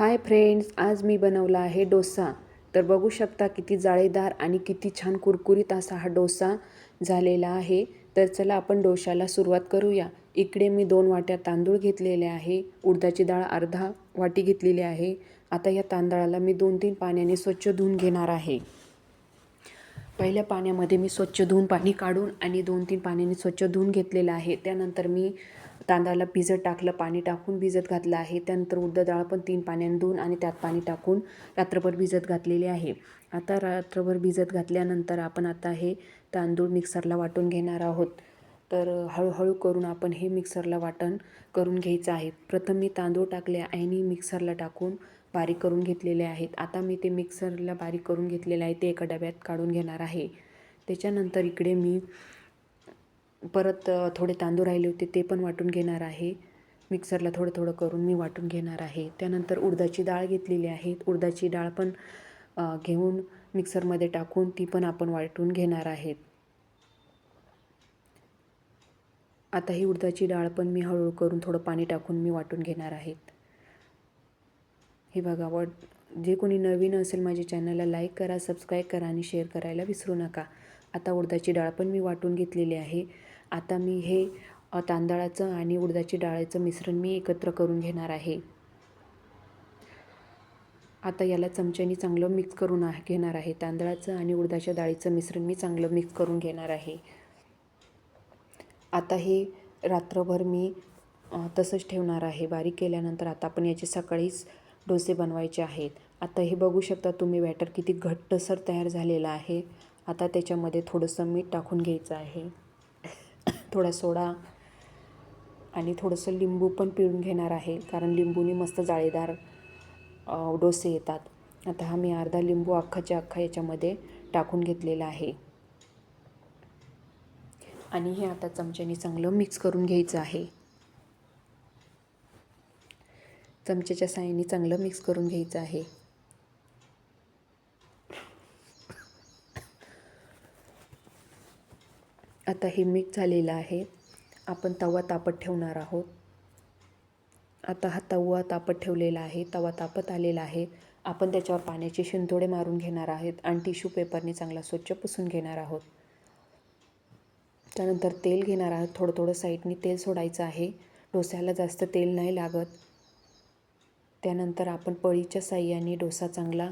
Hi friends आज मी बनवला आहे डोसा. तर बघू शकता किती जाळीदार आणि किती छान कुरकुरीत असा हा डोसा झालेला आहे. तर चला आपण डोशाला सुरुवात करूया. इकडे मी दोन वाट्या तांदूळ घेतलेले आहे. उडदाची डाळ अर्धा वाटी घेतलेली आहे. आता या तांदळाला मी दोन तीन पाण्याने स्वच्छ धुवून घेणार आहे. पहिल्या पाण्यामध्ये मी स्वच्छ धुवून पाणी काढून आणि दोन तीन पाण्याने स्वच्छ धुवून घेतलेलं आहे. त्यानंतर मी तांदळाला भिजत टाकलं पाणी टाकून भिजत घातलं आहे. त्यानंतर उडद डाळ पण तीन पाण्याने धुवून आणि त्यात पाणी टाकून रात्रभर भिजत घातलेले आहे. आता रात्रभर भिजत घातल्यानंतर आपण आता हे तांदूळ मिक्सरला वाटून घेणार आहोत. तर हळूहळू करून आपण हे मिक्सरला वाटण करून घ्यायचं आहे. प्रथम मी तांदूळ टाकले आणि मिक्सरला टाकून बारीक करून घेतलेले आहेत. आता मी ते मिक्सरला बारीक करून घेतलेले आहे. ते एका डब्यात काढून घेणार आहे. त्याच्यानंतर इकडे मी परत थोडे तांदूळ राहिले होते ते पण वाटून घेणार आहे. मिक्सरला थोडं थोडं करून मी वाटून घेणार आहे. त्यानंतर उडदाची डाळ घेतलेली आहे. उडदाची डाळ पण घेऊन मिक्सरमध्ये टाकून ती पण आपण वाटून घेणार आहेत. आता ही उडदाची डाळ पण मी हळूहळू करून थोडं पाणी टाकून मी वाटून घेणार आहेत हे बघा वड जे कोणी नवीन असेल माझ्या चॅनलला लाईक करा सबस्क्राईब करा आणि शेअर करायला विसरू नका. आता उडदाची डाळ पण मी वाटून घेतलेली आहे. आता मी हे तांदळाचं आणि उडदाची डाळीचं मिश्रण मी एकत्र करून घेणार आहे. आता याला चमच्यानी चांगलं मिक्स करून घेणार आहे. तांदळाचं आणि उडदाच्या डाळीचं मिश्रण मी चांगलं मिक्स करून घेणार आहे. आता हे रात्रभर मी तसंच ठेवणार आहे. बारीक केल्यानंतर आता आपण याचे सकाळीच डोसे बनवायचे आहेत. आता हे बघू शकता तुम्ही बॅटर किती घट्टसर तयार झालेलं आहे. आता त्याच्यामध्ये थोडंसं मीठ टाकून घ्यायचं आहे. थोडा सोडा. आणि थोडंसं लिंबू पण पिळून घेणार आहे कारण लिंबूने मस्त जाळीदार डोसे येतात. आता हा मी अर्धा लिंबू अख्खाच्या अख्खा याच्यामध्ये टाकून घेतलेला आहे. आणि हे आता चमच्याने चांगलं मिक्स करून घ्यायचं आहे. चमच्याच्या साहाय्याने चांगलं मिक्स करून घ्यायचं आहे. आता हे मिक्स झालेलं आहे. आपण तवा तापत ठेवणार आहोत. आता हा तवा तापत ठेवलेला आहे. तवा तापत आलेला आहे. आपण त्याच्यावर पाण्याचे शिंतोडे मारून घेणार आहेत आणि टिश्यू पेपरने चांगला स्वच्छ पुसून घेणार आहोत. त्यानंतर तेल घेणार आहोत. थोडं थोडं साईडने तेल सोडायचं आहे. डोस्याला जास्त तेल नाही लागत. त्यानंतर आपण पळीच्या साह्याने डोसा चांगला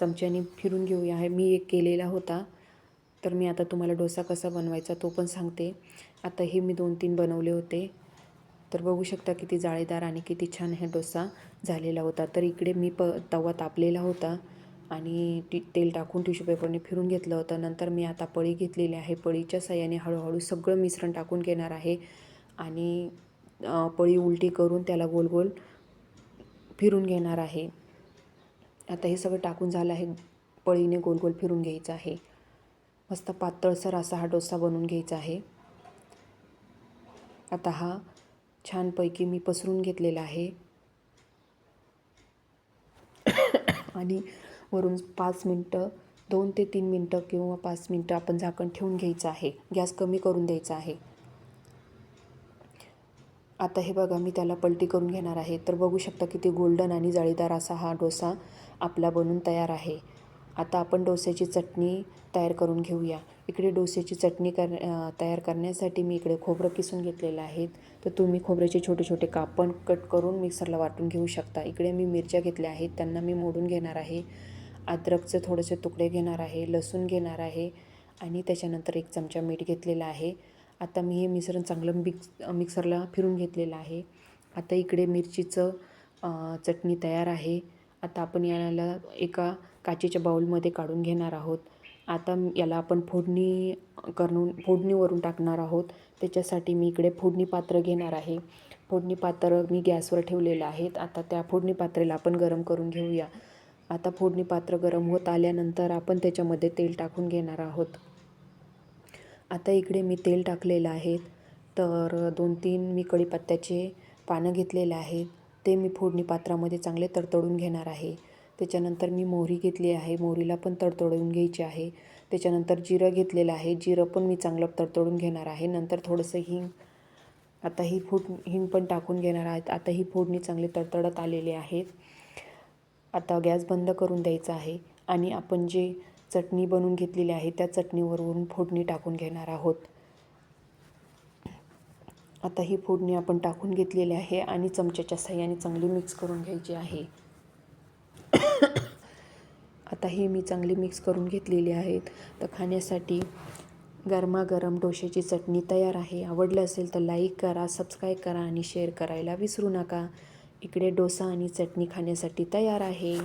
चमच्याने फिरून घेऊया. आहे मी एक केलेला होता. तर मी आता तुम्हाला डोसा कसा बनवायचा तो पण सांगते. आता हे मी दोन तीन बनवले होते. तर बघू शकता किती जाळीदार आणि किती छान हे डोसा झालेला होता. तर इकडे मी प तवा तापलेला होता आणि टी तेल टाकून टिश्यू पेपरने फिरून घेतलं होतं. नंतर मी आता पळी घेतलेली आहे. पळीच्या साह्याने हळूहळू सगळं मिश्रण टाकून घेणार आहे आणि पळी उलटी करून त्याला गोल गोल फिरून घेणार आहे. आता हे सगळं टाकून झालं आहे. पळीने गोल गोल फिरून घ्यायचं आहे. मस्त पातळसर असा हा डोसा बनवून घ्यायचा आहे. आता हा छानपैकी मी पसरून घेतलेला आहे. आणि वरून पाच मिनटं दोन ते तीन मिनटं किंवा पाच मिनटं आपण झाकण ठेवून घ्यायचं आहे. गॅस कमी करून द्यायचा आहे. आता हे बघा मी त्याला पलटी करून घेणार आहे. तर बघू शकता किती गोल्डन आणि जाळीदार असा हा डोसा आपला बनून तयार आहे. आता आपण डोस्याची चटणी तयार करून घेऊया. इकडे डोस्याची चटणी कर तयार करण्यासाठी मी इकडे खोबरं किसून घेतलेलं आहे तर तुम्ही खोबऱ्याचे छोटे छोटे कापण कट करून मिक्सरला वाटून घेऊ शकता. इकडे मी मिरच्या घेतल्या आहेत. त्यांना मी मोडून घेणार आहे. अद्रकचे थोडेसे तुकडे घेणार आहे. लसूण घेणार आहे. आणि त्याच्यानंतर एक चमचा मीठ घेतलेला आहे. आता मी हे मिश्रण चांगलं मिक्स मिक्सरला फिरून घेतलेलं आहे. आता इकडे मिरचीचं चटणी तयार आहे. आता आपण याला एका काचेच्या बाऊलमध्ये काढून घेणार आहोत. आता याला आपण फोडणी करून फोडणीवरून टाकणार आहोत. त्याच्यासाठी मी इकडे फोडणी पात्र घेणार आहे. फोडणी पात्र मी गॅसवर ठेवलेलं आहेत आता त्या फोडणी पात्रेला आपण गरम करून घेऊया. आता फोडणी पात्र गरम होत आल्यानंतर आपण त्याच्यामध्ये तेल टाकून घेणार आहोत. आता इकडे मी तेल टाकलेलं आहे. तर दोन तीन मी कढीपत्त्याचे पानं घेतलेले आहेत. ते मी फोडणी पात्रामध्ये चांगले तडतडून घेणार आहे. त्याच्यानंतर मी मोहरी घेतली आहे. मोहरीला पण तडतडून घ्यायची आहे. त्याच्यानंतर जिरं घेतलेलं आहे. जिरं पण मी चांगलं तडतडून घेणार आहे. नंतर थोडंसं हिंग आता ही फूड हिंग पण टाकून घेणार आहेत आता ही फोडणी चांगली तडतडत आलेली आहेत आता गॅस बंद करून द्यायचा आहे. आणि आपण जे चटणी बनवून घेतलेली आहे त्या चटणीवरून फोडणी टाकून घेणार आहोत. आता ही फोडणी आपण टाकून घेतलेली आहे आणि चमच्याच्या साह्याने चांगली मिक्स करून घ्यायची आहे. आता ही मी चांगली मिक्स करून घेतलेली आहेत. तर खाण्यासाठी गरमागरम डोश्याची चटणी तयार आहे. आवडलं असेल तर लाईक करा सबस्क्राईब करा आणि शेअर करायला विसरू नका. इकडे डोसा आणि चटणी खाण्यासाठी तयार आहे.